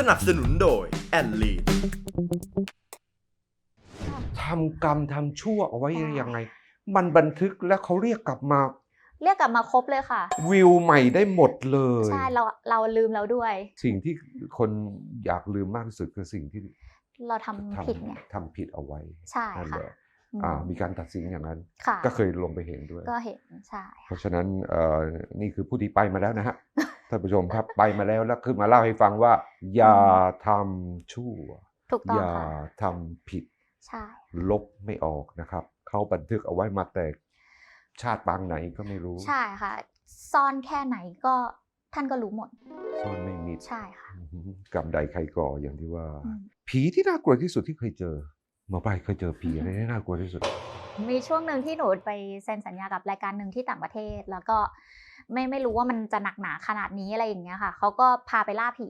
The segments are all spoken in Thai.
สนับสนุนโดยแอนลีนทำกรรมทำชั่วเอาไว้ยังไง มันบันทึกแล้วเขาเรียกกลับมา เรียกกลับมาครบเลยค่ะ วิวใหม่ได้หมดเลย ใช่เราเราลืมแล้วด้วย สิ่งที่คนอยากลืมมากที่สุดคือสิ่งที่ เราทำทผิดไงำทำผิดเอาไว้ใช่นั่นค่ะแหละอืมอ่ามีการตัดสินอย่างนั้นค่ะก็เคยลงไปเห็นด้วย ก็เห็นใช่เพราะฉะนั้นเอ่อนี่คือผู้ที่ไปมาแล้วนะฮะ ท่านผู้ชมครับไปมาแล้วแล้วคือมาเล่าให้ฟังว่า อย่าทำชั่ว ถูกต้อองย่าค่ะ ทำผิด ใช่ ลบไม่ออกนะครับ เขาบันทึกเอาไว้มาแต่ชาติปางไหนก็ไม่รู้ ใช่ค่ะ ซ่อนแค่ไหนก็ท่านก็รู้หมด ซ่อนไม่มิดใช่ค่ะอื้อหือกรรมใดใครก่ออย่างที่ว่า อืมผีที่น่ากลัวที่สุดที่เคยเจอหมอปลายเคยเจอผีอะไรที่น่ากลัวที่สุด มีช่วงหนึ่งที่หนูไปเซ็นสัญญากับรายการหนึ่งที่ต่างประเทศ แล้วก็ ไม่ไม่รู้ว่ามันจะหนักหนาขนาดนี้อะไรอย่างเงี้ยค่ะเขาก็พาไปล่าผี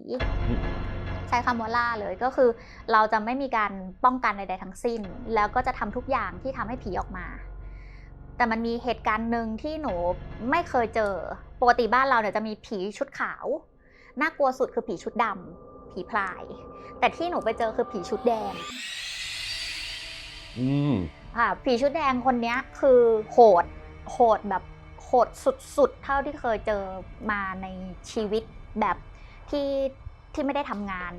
ใช้คำว่าล่าเลยก็คือ เราจะไม่มีการป้องกันใดๆทั้งสิ้น แล้วก็จะทำทุกอย่างที่ทำให้ผีออกมา แต่มันมีเหตุการณ์หนึ่งที่หนูไม่เคยเจอปกติบ้านเราเนี่ยจะมีผีชุดขาวน่ากลัวสุดคือผีชุดดำผีพลาย แต่ที่หนูไปเจอคือผีชุดแดงอืมค่ะผีชุดแดงคนเนี้ยคือโหดโหดแบบโห ดสุดๆ เท่าที่เคยเจอมาในชีวิตแบบที่ที่ไม่ได้ทำงาน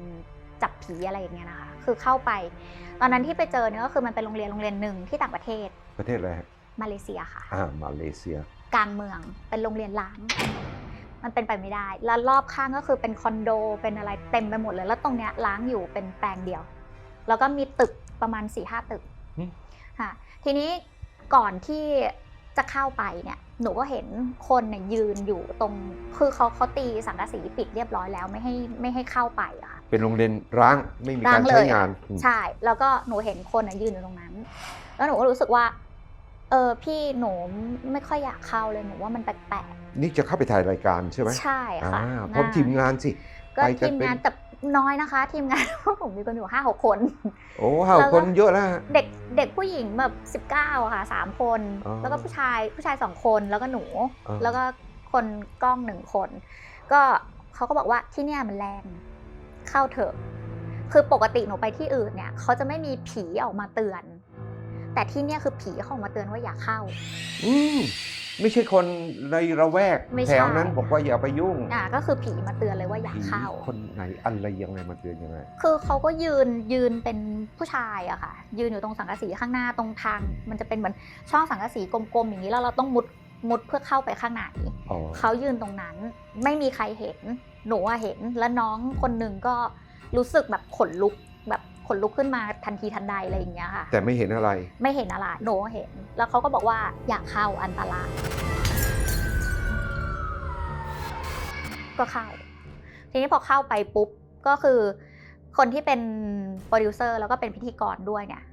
จับผีอะไรอย่างเงี้ยนะคะ คือเข้าไป ตอนนั้นที่ไปเจอเนี่ยก็คือมันเป็นโรงเรียนโรงเรียนหนึ่งที่ต่างประเทศประเทศอะไรฮะมาเลเซียค่ะ อ่ามาเลเซีย กลางเมืองเป็นโรงเรียนล้าง มันเป็นไปไม่ได้ แล้วรอบข้างก็คือเป็นคอนโดเป็นอะไรเต็มไปหมดเลย แล้วตรงเนี้ยล้างอยู่เป็นแปลงเดียว แล้วก็มีตึกประมาณ4ี่ห้าตึกอืมค่ะทีนี้ก่อนที่จะเข้าไปเนี่ย หนูก็เห็นคนเนี่ยยืนอยู่ตรง คือเขาเขาตีสังกะสีปิดเรียบร้อยแล้วไม่ให้ไม่ให้เข้าไปอะค่ะ เป็นโรงเรียนร้างไม่มีร้าการงเลยใช้งานอืมใช่ แล้วก็หนูเห็นคนน่ะยืนอยู่ตรงนั้น แล้วหนูก็รู้สึกว่า เออพี่หนูไม่ค่อยอยากเข้าเลยหนูว่ามันแปลกนี่จะเข้าไปถ่ายรายการใช่ไหมๆ ใช่ค่ะ อ่าพร้อมน่าทีมงานสิ ก็ไปกันทีมเป็น งานแต่ น้อยนะคะ ทีมงานพวกผมมีกันอยู่ห้าหกคน โอ้ห้าแล้วก็คนเยอะแล้วฮะเด็กเด็กผู้หญิงแบบ19อะค่ะสามคนอ๋อแล้วก็ผู้ชายผู้ชายสองคนแล้วก็หนูอ่าแล้วก็คนกล้องหนึ่งคน ก็เขาก็บอกว่าที่เนี่ยมันแรงเข้าเถอะ คือปกติหนูไปที่อื่นเนี่ยเขาจะไม่มีผีออกมาเตือน แต่ที่เนี่ยคือผีเขาออกมาเตือนว่าอย่าเข้า อืมไม่ใช่คนในระแวกไม่ใช่ แถวนั้นบอกว่าอย่าไปยุ่งอ่าก็คือผีมาเตือนเลยว่าอย่าผีเข้า คนไหนอะไรยังไงมาเตือนยังไง คือเขาก็ยืนยืนเป็นผู้ชายอะค่ะ ยืนอยู่ตรงสังกะสีข้างหน้าตรงทาง มันจะเป็นเหมือนช่องสังกะสีกลมๆอย่างนี้แล้วเราต้องมุดมุดเพื่อเข้าไปข้างในอ๋อเขายืนตรงนั้นไม่มีใครเห็น หนูอะเห็น แล้วน้องคนหนึ่งก็รู้สึกแบบขนลุกแบบ ขนลุกขึ้นมาทันทีทันใดอะไรอย่างเงี้ยค่ะ แต่ไม่เห็นอะไร ไม่เห็นอะไรหนูเห็น แล้วเขาก็บอกว่าอยากเข้าอันตรายก็เข้า ทีนี้พอเข้าไปปุ๊บก็คือคนที่เป็นโปรดิวเซอร์แล้วก็เป็นพิธีกรด้วยเนี่ย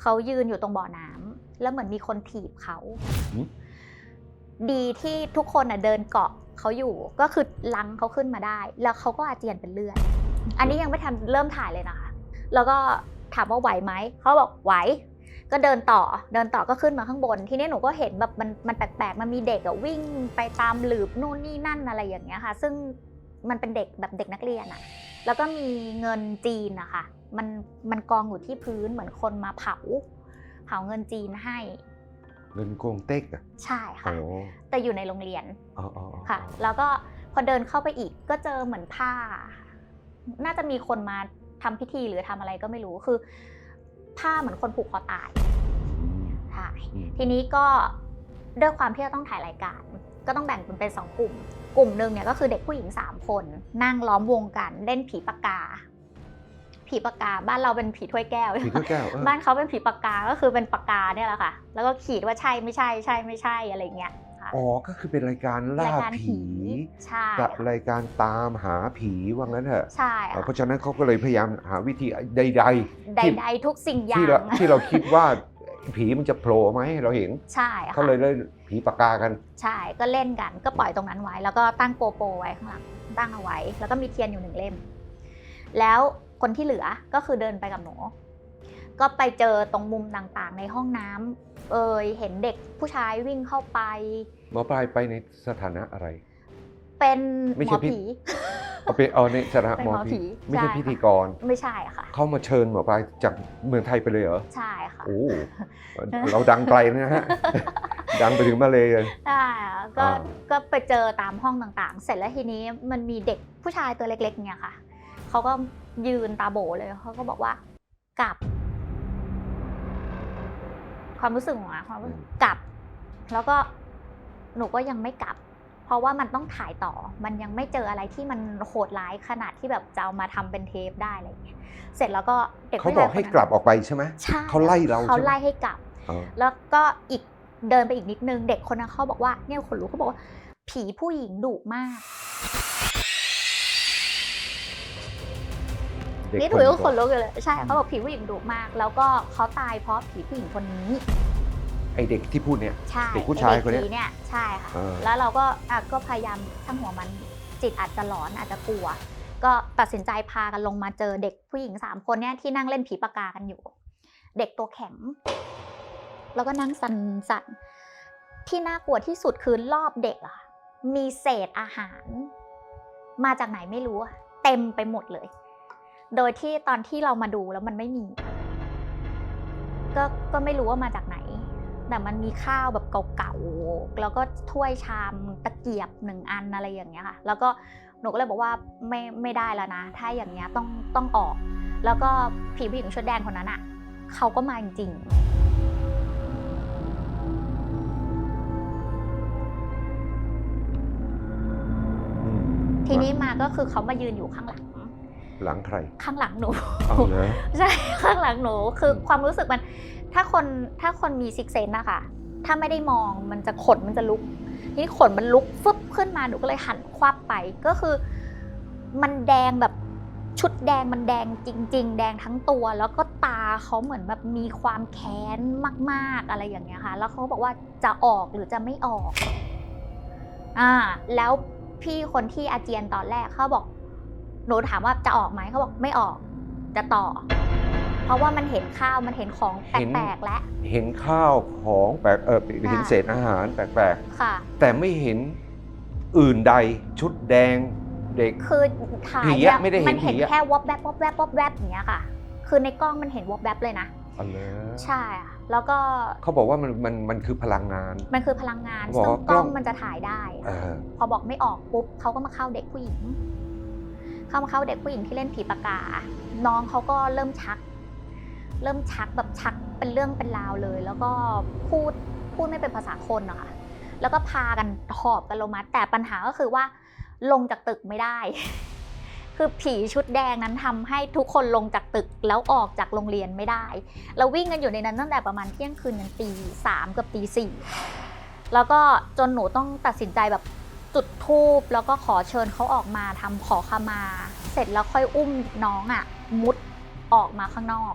เขายืนอยู่ตรงบ่อน้ำแล้วเหมือนมีคนถีบเขาหืมดีที่ทุกคนน่ะเดินเกาะเขาอยู่ก็คือลังเขาขึ้นมาได้ แล้วเขาก็อาเจียนเป็นเลือดอันนี้ยังไม่ทันเริ่มถ่ายเลยนะคะ แล้วก็ถามว่าไหวไหมเขาบอกไหวก็เดินต่อเดินต่อก็ขึ้นมาข้างบน ทีนี้หนูก็เห็นแบบมันมันแปลกๆมันมีเด็กอะวิ่งไปตามหลืบนู่นนี่นั่นอะไรอย่างเงี้ยค่ะ ซึ่งมันเป็นเด็กแบบเด็กนักเรียนอะแล้วก็มีเงินจีนอะค่ะมันมันกองอยู่ที่พื้นเหมือนคนมาเผา เผาเงินจีนให้เงินโกงเต็กอะใช่อ๋ค่ะอแต่อยู่ในโรงเรียนอ๋ออ๋ออ๋อค่ะ แล้วก็พอเดินเข้าไปอีกก็เจอเหมือนผ้า น่าจะมีคนมา ทำพิธีหรือทำอะไรก็ไม่รู้คือ ผ้าเหมือนคนผูกคอตายอืมใช่อืมทีนี้ก็ด้วยความที่เราต้องถ่ายรายการ ก็ต้องแบ่งเป็นสองกลุ่ม กลุ่มหนึ่งเนี่ยก็คือเด็กผู้หญิงสามคน นั่งล้อมวงกันเล่นผีปากกา ผีปากกาบ้านเราเป็นผีถ้วยแก้วผีก็แก้วเออบ้านเขาเป็นผีปากกาก็คือเป็นปากกาเนี่ยแหละค่ะ แล้วก็ขีดว่าใช่ไม่ใช่ใช่ไม่ใช่อะไรอย่างเงี้ยค่ะ อ๋อก็คือเป็นรายการล่ารายการผีใช่กับรายการตามหาผีว่างั้นเถอะใช่เออค่ะเพราะฉะนั้นเขาก็เลยพยายามหาวิธีใดใที่ดๆทุกสิ่งๆอย่าที่เรางที่เราคิดว่าผีมันจะโผล่มาให้เราเห็นใช่ค่ะเขาเลยเล่นผีปากกากัน ใช่ก็เล่นกันก็ปล่อยตรงนั้นไว้ แล้วก็ตั้งโปโปไว้ข้างหลังตั้งเอาไว้ แล้วก็มีเทียนอยู่หนึ่งเล่ม แล้วคนที่เหลือก็คือเดินไปกับหนูก็ไปเจอตรงมุมต่างๆ ในห้องน้ำเอยเห็นเด็กผู้ชายวิ่งเข้าไป หมอปลายไปในสถานะอะไร เป็นไม่หมใช่อพิษผี เอาเป็นเอาในสถานะเป็นหมอหมอผีผีไม่ใช่ใช่ พิธีกร ไม่ใช่ค่ะ เขามาเชิญหมอปลาจากเมืองไทยไปเลยเหรอใช่ค่ะ โอ้เราดังไกลนะฮะ ดังไปถึงมาเลยเลยใช่ค่ะก็อ่า ก็ไปเจอตามห้องต่างๆ เสร็จแล้วทีนี้มันมีเด็กผู้ชายตัวเล็กๆเนี่ยค่ะเขาก็ยืนตาโบเลยเขาก็บอกว่ากลับ ความรู้สึกของหนูอะความรู้สึกกลับ แล้วก็ หนูก็ยังไม่กลับ เพราะว่ามันต้องถ่ายต่อ มันยังไม่เจออะไรที่มันโหดร้ายขนาดที่แบบจะเอามาทำเป็นเทปได้อะไรอย่างเงี้ยเสร็จแล้วก็เด็กเขาผู้บชาอยกให้คนนั้นกลับออกไปใช่ไหมใช่เขาไล่เราเขาใช่ไหมไล่ให้กลับอ๋อแล้วก็อีกเดินไปอีกนิดนึง เด็กคนนั้นเขาบอกว่าเนี่ยคนรู้เขาบอกว่า ผีผู้หญิงดุมากเด็กนี่คถืนอว่าคนก่อนลุกเลยใช่เขาบอกผีผู้หญิงดุมาก แล้วก็เขาตายเพราะผีผู้หญิงคนนี้ ไอเด็กที่พูดเนี่ย ใช่เด็กผู้ชายคนเนี้ยไอ้เด็กผีเนี่ยใช่ค่ะ เออ แล้วเราก็อะก็พยายามช่างหัวมันจิตอาจจะหลอนอาจจะกลัว ก็ตัดสินใจพากันลงมาเจอเด็กผู้หญิงสามคนเนี่ยที่นั่งเล่นผีปากกากันอยู่ เด็กตัวแข็ง แล้วก็นั่งสันสันๆที่น่ากลัวที่สุดคือรอบเด็กอะมีเศษอาหาร มาจากไหนไม่รู้อะเต็มไปหมดเลย โดยที่ตอนที่เรามาดูแล้วมันไม่มี ก็ก็ไม่รู้ว่ามาจากไหน แต่มันมีข้าวแบบเก่าๆ แล้วก็ถ้วยชามตะเกียบหนึ่งอันอะไรอย่างเงี้ยค่ะ แล้วก็หนูก็เลยบอกว่าไม่ไม่ได้แล้วนะ ถ้าอย่างเงี้ยต้องต้องออก แล้วก็ผีผู้หญิงชุดแดงคนนั้นอะเขาก็มาจริงๆอืมทีนี้มาก็คือเขามายืนอยู่ข้างหลัง หลังใคร ข้างหลังหนูเอาเลยใช่ข้างหลังหนูคืออมความรู้สึกมัน ถ้าคนถ้าคนมีซิกเซนนะคะ ถ้าไม่ได้มองมันจะขนมันจะลุกทีนี่ขนมันลุกฟึบขึ้นมาหนูก็เลยหันควับไปก็คือ มันแดงแบบชุดแดงมันแดงจริง ๆ แดงทั้งตัว แล้วก็ตาเขาเหมือนแบบมีความแค้นมาก ๆอะไรอย่างเงี้ยค่ะ แล้วเขาบอกว่าจะออกหรือจะไม่ออก อ่า แล้วพี่คนที่อาเจียนตอนแรกเขาบอกหนูถามว่าจะออกไหมเขาบอกไม่ออก จะต่อ เพราะว่ามันเห็นข้าวมันเห็นของแปลกๆแล้วเห็นข้าวของแปลกเออเห็นเศษอาหารแปลกค่ะๆแต่ไม่เห็นอื่นใดชุดแดงเด็กคือถ่ายผีเนี่ยอะไม่ได้เห็นมันเห็นผีอะแค่วอบแวบวอบแวบวอบแวบอย่างเงี้ยค่ะ คือในกล้องมันเห็นวอบแวบเลยนะเอาเลยใช่อะแล้วก็เขาบอกว่ามันมันมันคือพลังงาน มันคือพลังงานเขาบอกซึ่งว่ากกล้ล้อองงมันจะถ่ายได้เออพอบอกไม่ออกปุ๊บเขาก็มาเข้าเด็กผู้หญิง เข้ามาเข้าเด็กผู้หญิงที่เล่นผีปากกา น้องเขาก็เริ่มชัก เริ่มชักแบบชักเป็นเรื่องเป็นราวเลย แล้วก็พูดพูดไม่เป็นภาษาคนนะคะแล้วก็พากันหอบกันลงมาแต่ปัญหาก็คือว่า ลงจากตึกไม่ได้ คือผีชุดแดงนั้นทำให้ทุกคนลงจากตึกแล้วออกจากโรงเรียนไม่ได้ เราวิ่งกันอยู่ในนั้นตั้งแต่ประมาณเที่ยงคืนยันตีสามกับตีสี่แล้วก็จนหนูต้องตัดสินใจแบบจุดธูปแล้วก็ขอเชิญเขาออกมาทำขอขมา เสร็จแล้วค่อยอุ้มน้องอะ่ะ มุดออกมาข้างนอก